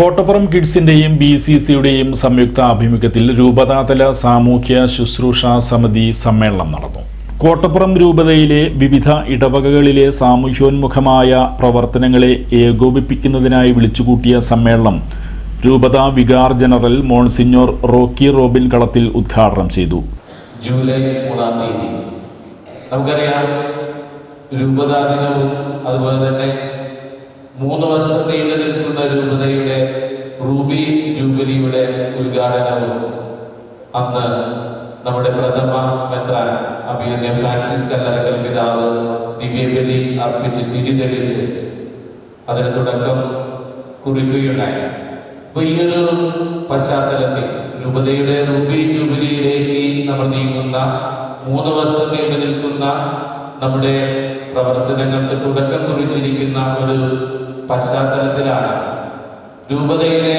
കോട്ടപ്പുറം കിഡ്സിന്റെയും B C സിയുടെയും സംയുക്ത ആഭിമുഖ്യത്തിൽ രൂപതാതല സാമൂഹ്യ ശുശ്രൂഷ സമിതി സമ്മേളനം നടന്നു. കോട്ടപ്പുറം രൂപതയിലെ വിവിധ ഇടവകകളിലെ സാമൂഹ്യോന്മുഖമായ പ്രവർത്തനങ്ങളെ ഏകോപിപ്പിക്കുന്നതിനായി വിളിച്ചുകൂട്ടിയ സമ്മേളനം രൂപത vicar general monsignor Rocky Robin Kalathil ഉദ്ഘാടനം ചെയ്തു. ജൂലൈ മൂന്നാം തീയതി. നമുക്കറിയാം രൂപതാ ദിനവും അതുപോലെ തന്നെ ഉദ്ഘാടനവും അന്ന് നമ്മുടെ പ്രഥമ മെത്രാൻ അഭിയന്യ ഫ്രാൻസിസ് കല്ലറക്കൽ പിതാവ് ദിവ്യബലി അർപ്പിച്ച് തിരിതെളിച്ച് അതിന് തുടക്കം കുറിക്കുകയുണ്ടായി. അപ്പൊ ഈ ഒരു പശ്ചാത്തലത്തിൽ രൂപതയുടെ റൂബി ജൂബിലിയിലേക്ക് നമ്മൾ നീങ്ങുന്ന മൂന്ന് വർഷം നീണ്ടു നിൽക്കുന്ന നമ്മുടെ പ്രവർത്തനങ്ങൾക്ക് തുടക്കം കുറിച്ചിരിക്കുന്ന ഒരു പശ്ചാത്തലത്തിലാണ് രൂപതയിലെ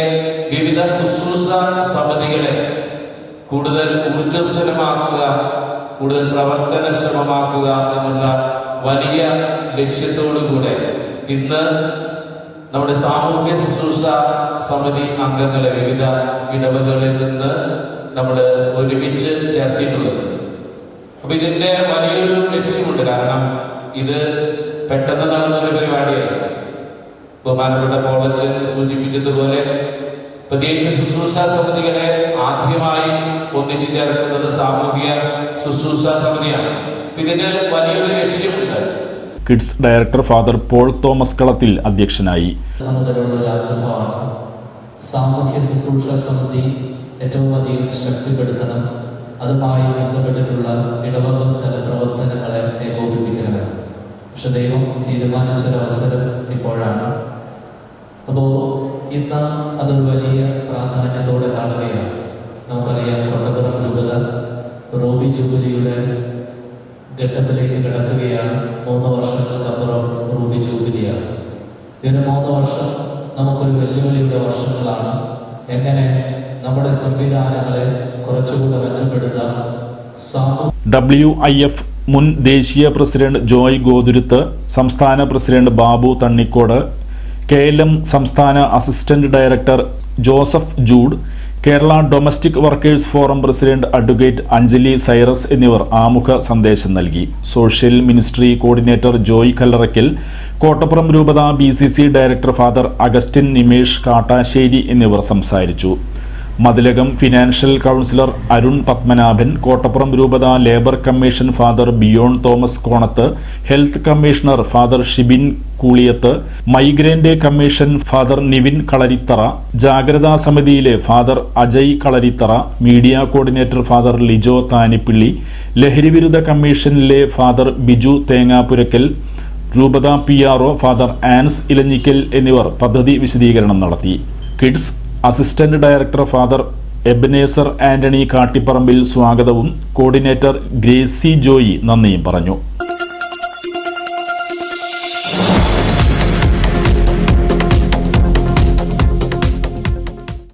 വിവിധ ശുശ്രൂഷ സമിതികളെ കൂടുതൽ ഊർജസ്വലമാക്കുക കൂടുതൽ പ്രവർത്തനക്ഷമമാക്കുക എന്നുള്ള വലിയ ലക്ഷ്യത്തോടുകൂടെ ഇന്ന് നമ്മുടെ സാമൂഹ്യ ശുശ്രൂഷ സമിതി അംഗങ്ങളെ വിവിധ ഇടവകളിൽ നിന്ന് നമ്മൾ ഒരുമിച്ച് ചേർത്തിട്ടുള്ളത് അപ്പൊ ഇതിന്റെ വലിയൊരു ലക്ഷ്യമുണ്ട്. കാരണം ഇത് പെട്ടെന്ന് നടന്ന ഒരു പരിപാടിയല്ല? ബഹുമാനപ്പെട്ട കോളേജ് സൂചിപ്പിച്ചതുപോലെ പ്രത്യേകിച്ച് ശുശ്രൂഷ സമിതികളെ ആദ്യമായി ഒന്നിച്ചു ചേർക്കുന്നത് സാമൂഹിക ശുശ്രൂഷ സമിതിയാണ്. ഇതിന് വലിയൊരു ലക്ഷ്യമുണ്ട്. Kids director father Paul Thomas Kalathil അധ്യക്ഷനായി. സാമൂഹ്യ ശുശ്രൂഷ സമിതി ഏറ്റവും അധികം ശക്തിപ്പെടുത്തണം. അതുമായി ബന്ധപ്പെട്ടിട്ടുള്ള ഇടവക തല പ്രവർത്തനങ്ങളെ ഏകോപിപ്പിക്കണമെന്ന്. പക്ഷെ ദൈവം തീരുമാനിച്ചൊരവസരം ഇപ്പോഴാണ്. അപ്പോൾ ഇന്ന് അതൊരു വലിയ പ്രാധാന്യത്തോടെ കാണുകയാണ്. നമുക്കറിയാം കൊണ്ടപ്പുറം രൂപത റോബി ജൂബിലിയുടെ ഘട്ടത്തിലേക്ക് കിടക്കുകയാണ്. മൂന്ന് വർഷങ്ങൾക്കപ്പുറം റൂബി ജൂബിലിയാണ്. ഈ മൂന്ന് വർഷം നമുക്കൊരു വെല്ലുവിളിയുടെ വർഷങ്ങളാണ്. എങ്ങനെ നമ്മുടെ സംവിധാനങ്ങളെ കുറച്ചുകൂടെ മെച്ചപ്പെടുത്താം ഡബ്ല്യു ഐ എഫ് മുൻ ദേശീയ പ്രസിഡന്റ് ജോയ് ഗോതുരുത്ത് സംസ്ഥാന president Babu Thannikode K L M സംസ്ഥാന assistant director Joseph Jude Kerala domestic workers forum president advocate Anjali Cyrus എന്നിവർ ആമുഖ സന്ദേശം നൽകി. Social ministry coordinator Joy Kallarakkal Kottappuram രൂപത B director father Augustine Nimesh Kattassery എന്നിവർ സംസാരിച്ചു. Mathilakam financial councillor Arun Padmanabhan Kottappuram രൂപത labour commission father Bion Thomas Konath health commissioner father Shibin Kooliyath migrant day commission father Nivin Kalarithara ജാഗ്രതാ സമിതിയിലെ father Ajay Kalarithara media coordinator father Lijo Thanippilly ലഹരിവിരുദ്ധ കമ്മീഷനിലെ father Biju Thengapurakkal രൂപത P R father Ans Elanjickal എന്നിവർ പദ്ധതി വിശദീകരണം നടത്തി. Kids assistant director father Ebenezer Antony Kattiparambil സ്വാഗതവും കോർഡിനേറ്റർ ഗ്രേസി ജോയി നന്ദിയും പറഞ്ഞു